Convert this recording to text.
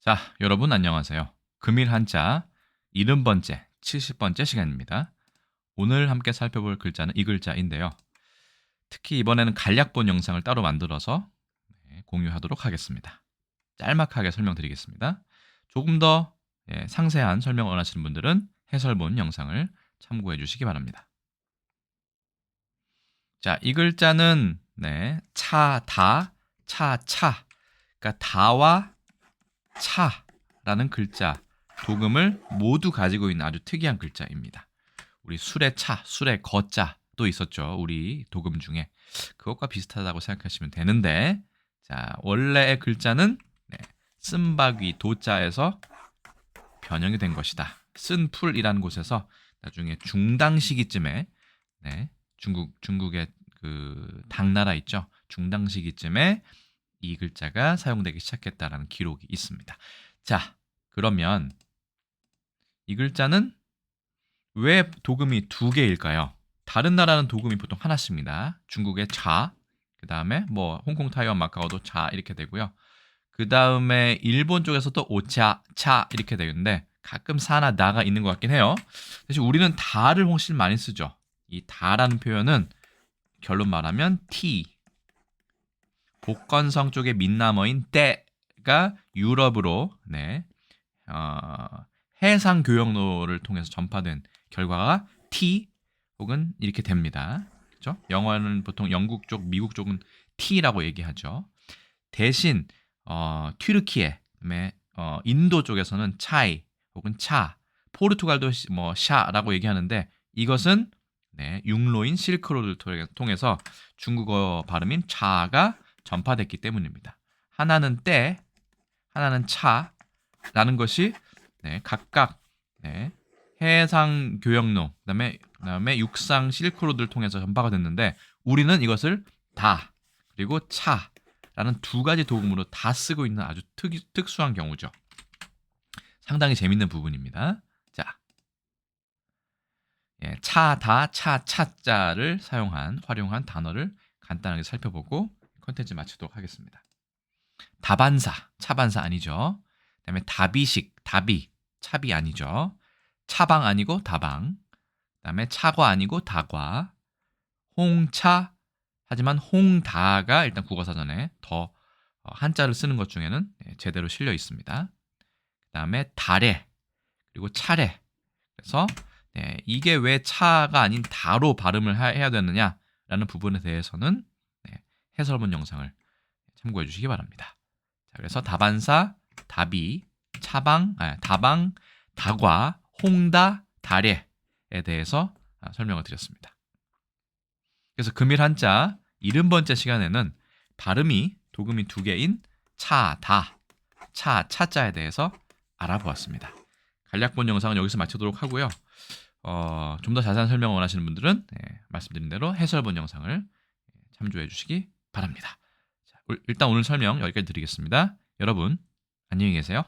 자, 여러분 안녕하세요. 금일 한자 70번째, 70번째 시간입니다. 오늘 함께 살펴볼 글자는 이 글자인데요. 특히 이번에는 간략본 영상을 따로 만들어서 네, 공유하도록 하겠습니다. 짤막하게 설명드리겠습니다. 조금 더 예, 상세한 설명을 원하시는 분들은 해설본 영상을 참고해 주시기 바랍니다. 자, 이 글자는 네, 차, 다, 차, 차. 그러니까 다와 차라는 글자 도금을 모두 가지고 있는 아주 특이한 글자입니다. 우리 술의 차, 술의 거자 또 있었죠. 우리 도금 중에 그것과 비슷하다고 생각하시면 되는데 자 원래의 글자는 네, 쓴바귀 도자에서 변형이 된 것이다. 쓴풀이라는 곳에서 나중에 중당 시기쯤에 네, 중국 중국의 그 당나라 있죠. 중당 시기쯤에 이 글자가 사용되기 시작했다라는 기록이 있습니다. 자, 그러면 이 글자는 왜 도금이 두 개일까요? 다른 나라는 도금이 보통 하나씩입니다. 중국의 자, 그 다음에 뭐 홍콩, 타이완, 마카오도 자 이렇게 되고요. 그 다음에 일본 쪽에서도 오차, 차 이렇게 되는데 가끔 사나 나가 있는 것 같긴 해요. 대신 우리는 다를 훨씬 많이 쓰죠. 이 다라는 표현은 결론 말하면 t 복건성 쪽의 민나머인 때가 유럽으로 네, 어, 해상 교역로를 통해서 전파된 결과가 T 혹은 이렇게 됩니다. 그렇죠? 영어는 보통 영국 쪽, 미국 쪽은 T라고 얘기하죠. 대신 어, 튀르키예, 어, 인도 쪽에서는 차이 혹은 차, 포르투갈도 뭐 샤라고 얘기하는데 이것은 네, 육로인 실크로드를 통해서 중국어 발음인 차가 전파됐기 때문입니다. 하나는 때, 하나는 차라는 것이 네, 각각 네, 해상 교역로, 그다음에 그다음에 육상 실크로드를 통해서 전파가 됐는데 우리는 이것을 다 그리고 차라는 두 가지 도금으로 다 쓰고 있는 아주 특, 특수한 경우죠. 상당히 재밌는 부분입니다. 자, 예, 차, 다, 차, 차자를 사용한 활용한 단어를 간단하게 살펴보고 컨텐츠 마치도록 하겠습니다. 다반사, 차반사 아니죠. 그다음에 다비식, 다비, 차비 아니죠. 차방 아니고 다방. 그다음에 차과 아니고 다과. 홍차 하지만 홍다가 일단 국어사전에 더 어, 한자를 쓰는 것 중에는 네, 제대로 실려 있습니다. 그다음에 달에 그리고 차례. 그래서 네, 이게 왜 차가 아닌 다로 발음을 해야 되느냐라는 부분에 대해서는 해설본 영상을 참고해 주시기 바랍니다. 자, 그래서 다반사, 다비, 차방, 아, 다방, 다과, 홍다, 다례에 대해서 아, 설명을 드렸습니다. 그래서 금일 한자 70번째 시간에는 발음이 도금이 두 개인 차, 다, 차, 차자에 대해서 알아보았습니다. 간략본 영상은 여기서 마치도록 하고요. 어, 좀 더 자세한 설명을 원하시는 분들은 네, 말씀드린 대로 해설본 영상을 참조해 주시기 바랍니다. 자, 일단 오늘 설명 여기까지 드리겠습니다. 여러분 안녕히 계세요.